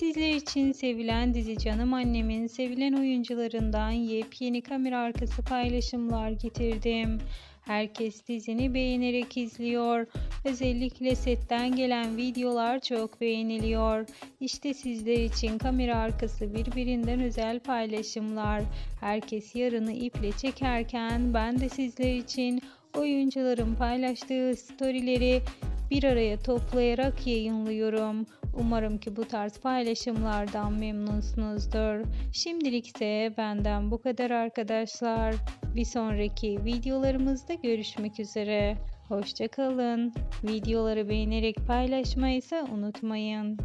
Sizler için sevilen dizi Canım Annem'in sevilen oyuncularından yepyeni kamera arkası paylaşımlar getirdim. Herkes dizini beğenerek izliyor. Özellikle setten gelen videolar çok beğeniliyor. İşte sizler için kamera arkası birbirinden özel paylaşımlar. Herkes yarını iple çekerken ben de sizler için oyuncuların paylaştığı storyleri bir araya toplayarak yayınlıyorum. Umarım ki bu tarz paylaşımlardan memnunsunuzdur. Şimdilik ise benden bu kadar arkadaşlar. Bir sonraki videolarımızda görüşmek üzere. Hoşçakalın. Videoları beğenerek paylaşmayı ise unutmayın.